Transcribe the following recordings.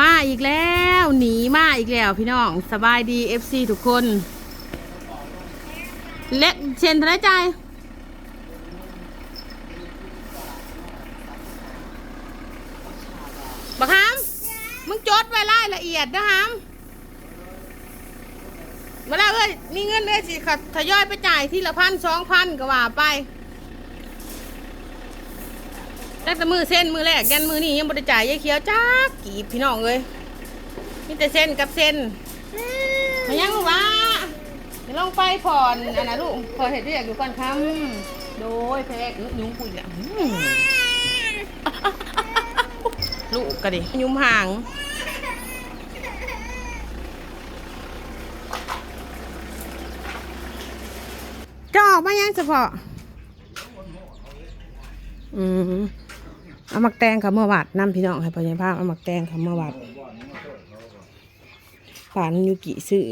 มาอีกแล้วหนีมาอีกแล้วพี่น้องสบายดีเอฟซีทุกคน เล็กเชนท่าไหรใจายบักฮามมึงจดไว้รายละเอียดนะฮามเวลาเอ้ยมีเงินเลยสิค่ะทยอยไปจ่ายที่ละพันสองพันก็ว่าไป แต่แต่มือเส้นมือแรกยันมือนี่ยังบริจ่ายยายเขียวจ้ากีบพี่น้องเลยมีแต่เส้นกับเส้นมายังวะเดี๋ยวลองไปผ่อนอันนะลูกพอเห็ดเรียกอยู่ก่อนคำโดยแพกยุ้งปุ๋ยอะลูกก็ดิยุ้มห่างจออกมายังเฉพาะอืม เอามักแตงค่ะเมื่อวัดน้ำพี่น้องให้พญาภาพเอามักแตงค่ะเมื่อวัดป่านยูกิซื้อ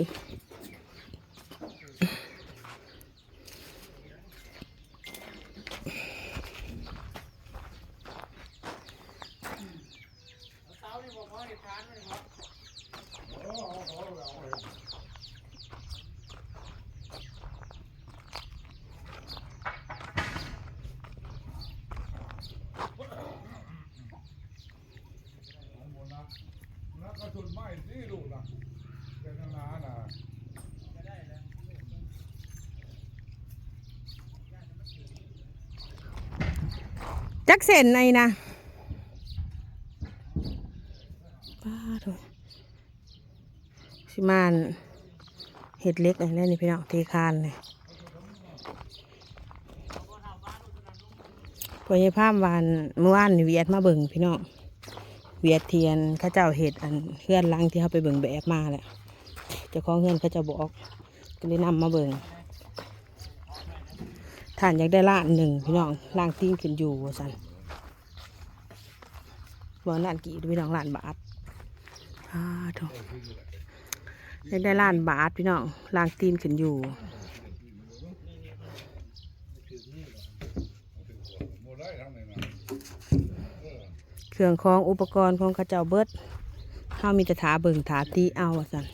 จักเส้นในนะป้าโถสิมานเห็ดเล็กอะไรนี่พี่น้องเทคานเลยพอยภาพวานเมื่อวานนี่เวียดมาเบิ่งพี่น้องเวียดเทียนข้าเจ้าเห็ดอันเพื่อนลังที่เขาไปเบิ่งแบบมาแหละเจ้าของเพื่อนเขาเจะบอกก็เลยนำมาเบิ่งท่านอยากได้ล้านหนึ่งพี่น้องล่างติ้งขึ้นอยู่ว่าสัน บอกล้านกี่พี่น้องล้านบาทอ่าถูกอยากได้ล้านบาทพี่น้องล่างตีนขึ้นอยู่เครื่องของอุปกรณ์ของข้าเจ้าเบิดเขามีแต่ถาเบิ่งถาตีเอาสัน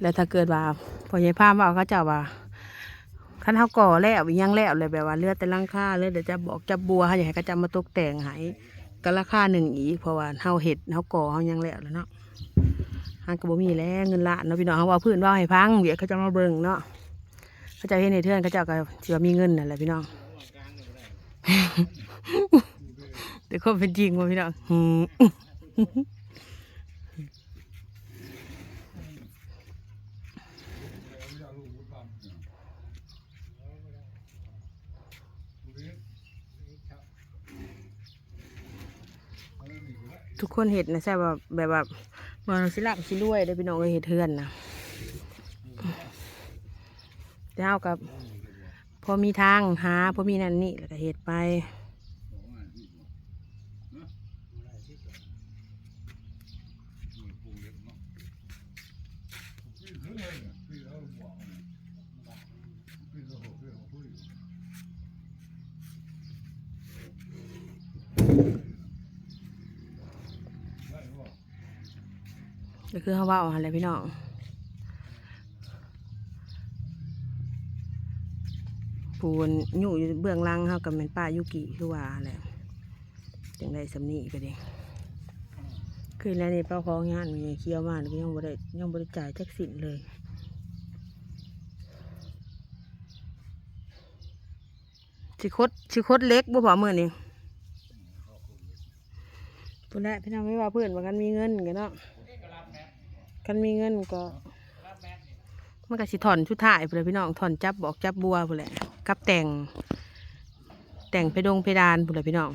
แล้วถ้าเกิดว่าพอใหญ่พามว่าเขาเจ้าว่าคันเฮาก่อแล้วยังแล้วเลยแบบว่าเลือดแต่ลังค่าเลยเดี๋ยวจะบอกจะบัวเขาอยากให้ก็จะมาตกแต่งให้ ก็ราคาหนึ่งอีกเพราะว่าเฮาเห็ดเฮาก่อเฮายังแล้วแล้วเนาะหันก็บ่มีแล้วเงินละนเนาะพี่น้องเฮาว่าพื้นว่าให้พังเวียวเขาจะมาเบิ่งเนาะเขาจะเห็นในเทือนเขาจะก็สิว่ามีเงินนั่นแหละพี่น้องแต่ก็เป็นจริงว่าพี่น้อง ทุกคนเห็ดนะใช่แบบแบบว่ามันสิลับสิรวยได้พี่น้องเอ้ยเห็ดเทือนนะเจ้ากับ พอมีทางหาพอมีนั่นนี่แล้วก็เห็ดไป ก็คือเขาว่าอะไรพี่น้องปูนอยู่อยู่เบื้องหล่างเขากับเป็นป้ายุกิคือว่าแหละจังได้สำนีก็ดีคือแล้วนี่ป้าของงานมีเคี้ยวมาก็ยังบริยังบริจ่ายจักสินเลยชิคดชิคดเล็กบ่พอมือนี่ตัวแรกพี่น้องไม่ว่าเพื่อนว่ากันมีเงินกันเนาะ กันมีเงินก็มันก็สิถอนชุดถ่ายไปเลยพี่น้องถอนจับบอกจับบัวไปแหละกับแต่ง แต่งเพดงเพดานไปเลยพี่น้อง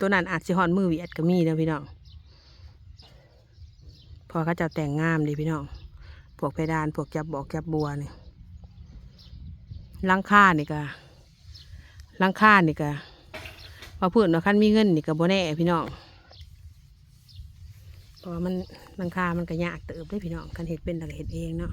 ตัวนั้นอาจสิหอนมือเวียดก็มีนะพี่น้องพอเขาจะแต่งงามดีพี่น้องพวกเพดานพวกจับบอกจับบัวนี่ลังค่านี่ก็ลังค่านี่ก็ว่าเพื่อนว่าคันมีเงินนี่ก็บ่แน่พี่น้องเพราะมัน หลังคามันก็ยากเติบได้พี่น้องคันเห็ดเป็นแต่เห็ดเองเนาะ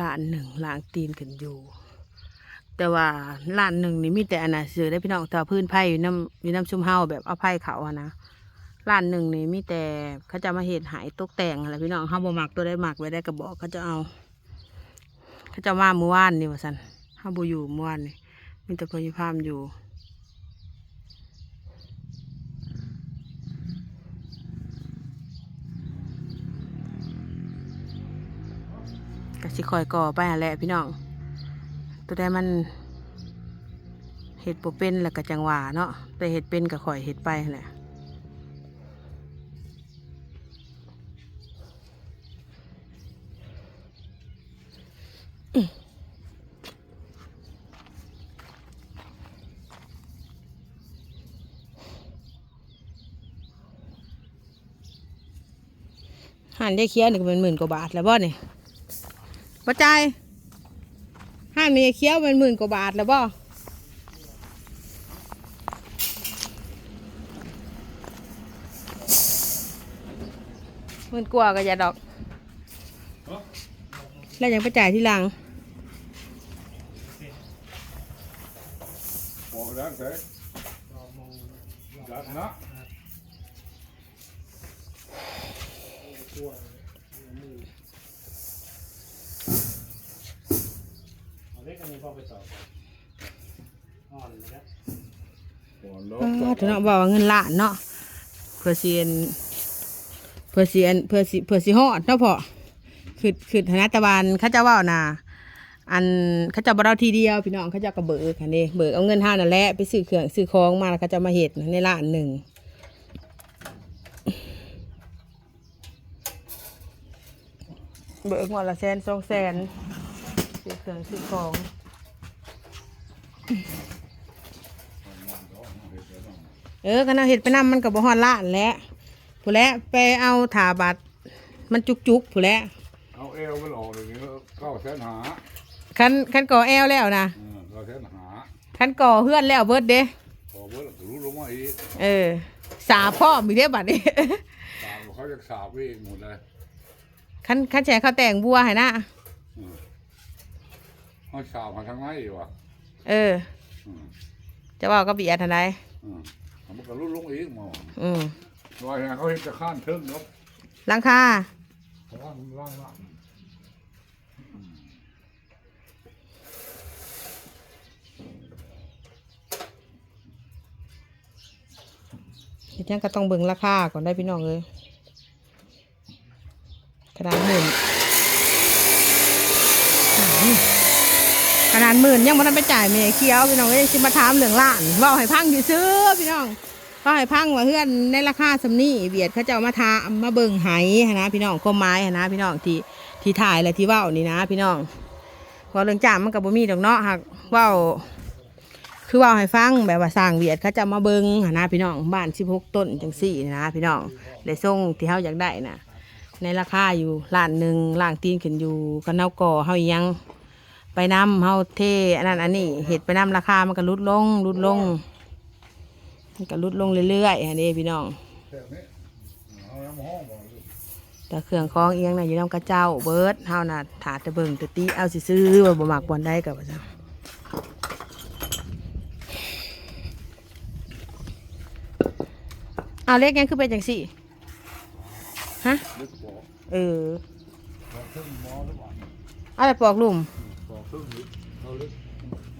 ล้านหนึ่งล้างตีนกันอยู่ แต่ว่าล้านหนึ่งนี่มีแต่อนน่ะซื้อได้พี่น้องตาพื้นไผ่อยู่น้ำอยู่น้ำชุ่มเฮาแบบเอาไผ่เขาอะนะล้านหนึ่งนี่มีแต่เขาจะมาเห็ดหายตกแต่งอะไรพี่น้องเฮาบ่มักตัวได้หมักไว้ได้กระบอกเขาจะเอา เขาจะมาเมื่อวานนี่ว่าสันเฮาบ่อยู่เมื่อวานนี่มีแต่พยาพามอยู่ สิคอยก่อไปหั่นแหละพี่น้อง ตัวใดมันเห็ดบ่เป็นแล้วก็จังหวะเนาะแต่เห็ดเป็นก็ข่อยเห็ดไปหั่นแหละหันได้เคี้ยวนี่ก็เป็นหมื่นกว่าบาทแล้วบ่เนี่ย บ่ใจายหันมีเคี้ยวเป็นหมื่นกว่าบาทแล้วบ่หมื่นกว่าก็อย่าดอก แล้วยังไปจ่ายที่หลังบอกแล้วใช่ยัดนะเอาเล็กนนี้ พอไปต่อก่อนอ่อนเลยครับอนลเออถึงเนาะบอกว่าเงินล้านเนาะเพื่อเสียนเพื่อเสียนเพื่อสิเพื่อสิฮอดเนาะพ่อคือคือธนาตะวันเขาจะว่าน่ะอันเขาจะบ่เราทีเดียวพี่น้องเขาจะกระเบิกค่ะนี่เบิกเอาเงินห้านั่นแหละไปซื้อเครื่องซื้อของมาแล้วเขาจะมาเห็ดในล้านหนึ่งเบิกหมดละแสนสองแสนซื้อเครื่องซื้อของ เออกันเอาเห็ดไปนำมันกับบ่ฮอดล้านแหล้วผู้แหล้วไปเอาถาบัตรมันจุกจุกๆผู้แหล้วเอาเอวมันออกเลยนี่เก้าแสนหาคันคันก่อแอลแล้วนะเออเก้าแสนหาคันก่อเพื่อนแล้วเบิดเด้พอเบิ้ลรู้ลงมาอีกเออ สาพ่อมีเด้บัดนี้สาวเขาจะสาบเองหมดเลยคันคันแฉเขาแต่งบัวให้นะเขาสาบมาทางไหนอยู่วะ เอออืมจะว่าก็เบียดทันใดอืมมันก็รู้ลงอีกหมออืมลอยเขาเห็นจะข้านเทิงเนาะหลังคาเพราะว่ามันว่างละดิฉันก็ต้องเบิ่งราคาก่อนได้พี่น้องเลยขนาดหมื่นอืม ขนาดหมื่นยังมันไปจ่ายเมียเคี้ยวพี่น้องเอ้ยสิมาถามเรื่องล้านว่าให้พังซื้อพี่น้องเว่าให้พังว่าเพื่อนในราคาสำนี่เบียดเขาจะเอามาทามาเบิ่งไหหั้นะพี่น้องก็ไม้นะพี่น้องที่ที่ถ่ายและที่ว้านี่นะพี่น้องพอเรื่องจ้ามันกับบ่มีดอกเนาะหากว้าคือว่าให้ฟังแบบว่าสร้างเวียดเขาจะมาเบิงหั้นนะพี่น้องบ้านสิบหกต้นจังสี่นะพี่น้องเลยส่งที่เฮาอยากได้นะในราคาอยู่ล้านหนึ่งล้างตีนขึ้นอยู่กันเฮาก่อเฮายัง ไปน้ำเฮาเทอันนั้นอันนี้เห็ดไปน้ำราคามันก็ลดลงลดลงมันก็ลดลงเรื่อยๆอันนี้พี่น้องแต่เครื่องของเอียงน่ะอยู่น้ำกระเจ้าเบิร์ดเฮาน่ะถาดตะเบิงตะตีเอาสิซื้อว่าบ่มักบอนได้กับว่าจังเอาเล็กยังคือเป็นจังสี่ฮะเอออกเทิงหมอหรือเปล่าเอาไปปอกลุ่ม พึ่งเขาลึก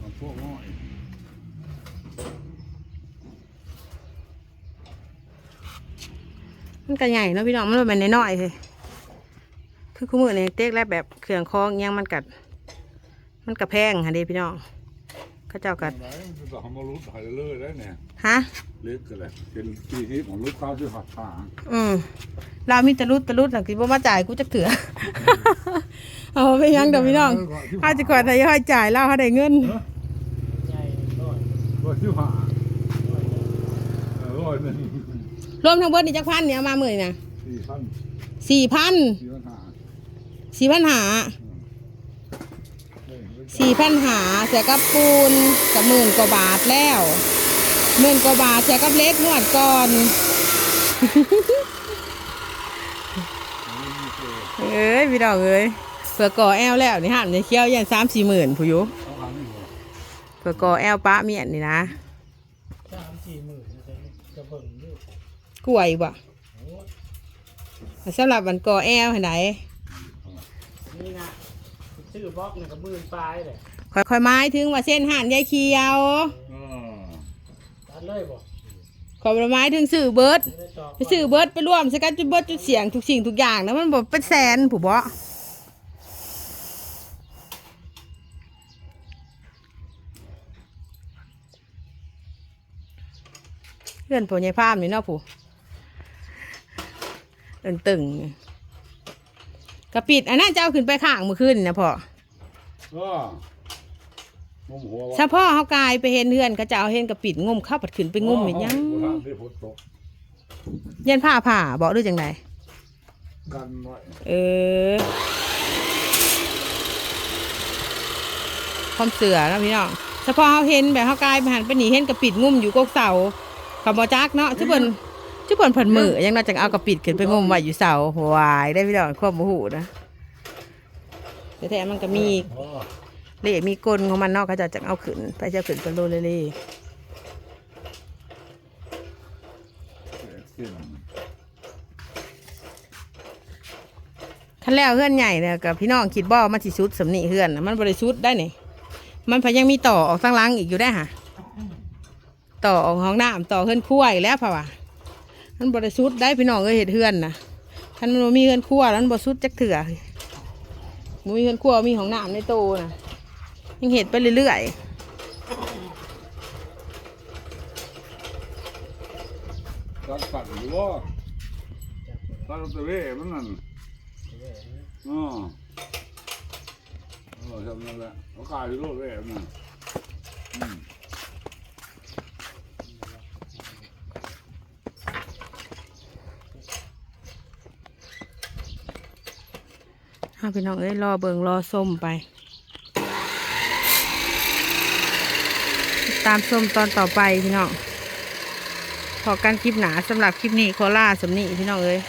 มันพวกง่อยมันก็ใหญ่เนาะพี่น้องมันเป็นน้อยๆเลยคือคู่มือในเต๊กแล้วแบบเครื่องคองอิหยังมันกัด มันกระแพงฮะเด้พี่น้อง เขาเจ้ากัดไหนมันจะทำมารุดหายเลยได้เนี่ยฮะเล็กกันเลยเป็นปีที่ของลูกค้าที่หัดผ่าอืมเรามีตะลุดตะลุดหลังที่บ่มาจ่ายกูจะเถื่อเอาไปยังเดี๋ยวพี่น้องถ้าจะก่อนทยอยจ่ายเราเขาได้เงินใหญ่ร้อยร้อยที่ผ่าเออร้อยหนึ่งรวมทั้งเบิดนี่จักพันเนี่ยเอามาหมื่นนะสี่พันสี่พันสี่พันห้า สี่พันหาเสียกับปูนกับหมื่นกว่าบาทแล้วหมื่นกว่าบาทเสียกับเล็กงวดก่อน เอ้ยพี่ดอกเอ้ยเพื่อก่อแอลแล้วนี่ห้ามในเคี้ยวยันสามสี่หมื่นผู้ยุเขาหันอยู่เพื่อก่อแอลปะเมียนนี่นะสามสี่หมื่นจะเบิ่งดูกล้วยบ่สำหรับวันก่อแอลไหนนี่นะ ชื่อบล็อกเนี่ยกับหมื่นปลายเลยค่อยๆไม้ถึงว่าเส้นห่านยายเคียวเออตัดเลยบ่ขอยไม้ถึงสื่อเบิร์ดไม่ได้ตอกไปซื้อเบิร์ดไปร่วมสกัดจุดเบิร์ดจุดเสียงทุกสิ่งทุกอย่างนะมันบอกเป็นแสนผู้บ่เพื่อนผู้ใหญ่ภาพนี่เนาะผู้ตึงตึงๆ กระปิดอันนั้นจะเอาขึ้นไปข้างมือขึ้นนะพ่อก็งมหัวเฉพาะเขากายไปเห็นเพื่อนก็จะเอาเห็นกระปิดงมเข้าปัดขึ้นไปงมอย่างยังบ่ทันได้ฝนตกยันผ้าผ่าบอกด้วยจังไดกันไว้เออ ความเสือแล้วพี่น้องเฉพาะเขาเห็นแบบเขากายไปหันไปหนีเห็นกระปิดงุ่มอยู่กกเสาขบอจักเนาะชื่อเพิ่น ชื่อเพิ่นเพิ่นมือยังน่าจะเอากระปิดขึ้นไปงุ่มไว้อยู่เสาหวายได้พี่น้องควบโมโหนะแต่แท้ๆมันก็มีโอ้เลขมีกลของมันเนาะก็จะจะเอาขึ้นไปจะขึ้นไปโลเลเล่เส้นขั้นแล้วเฮือนใหญ่เนี่ยกับพี่น้องคิดบ่มันสิชุดสำนีเฮือนน่ะมันบริชุดได้นี่มันพยังมีต่อออกตั้งหลังอีกอยู่ได้อค่ะ ต่อออกห้องน้ำต่อเฮือนครัวอีกแล้วเพราะว่า มันบริสุทธิ์ได้พี่น้องเอ้ยเห็ดเฮือนนะท่านมันมีเฮือนครัวแล้วมันบริสุทธิ์จักเถื่อมีเฮือนครัวมีห้องน้ำในโตนะยังเห็ดไปเรื่อยตัดตัดอยู่บ่ตัดตะเวมันนั่นอ๋อเออทำนั่นแหละเขาขายอยู่โลดเวมันอืม้าพี่น้องเอ้ยรอเบิงรอส้มไป ตามส้มตอนต่อไปพี่น้องพอกันคลิปหนาสำหรับคลิปนี้ขอล่าสำนีพี่น้องเอ้ย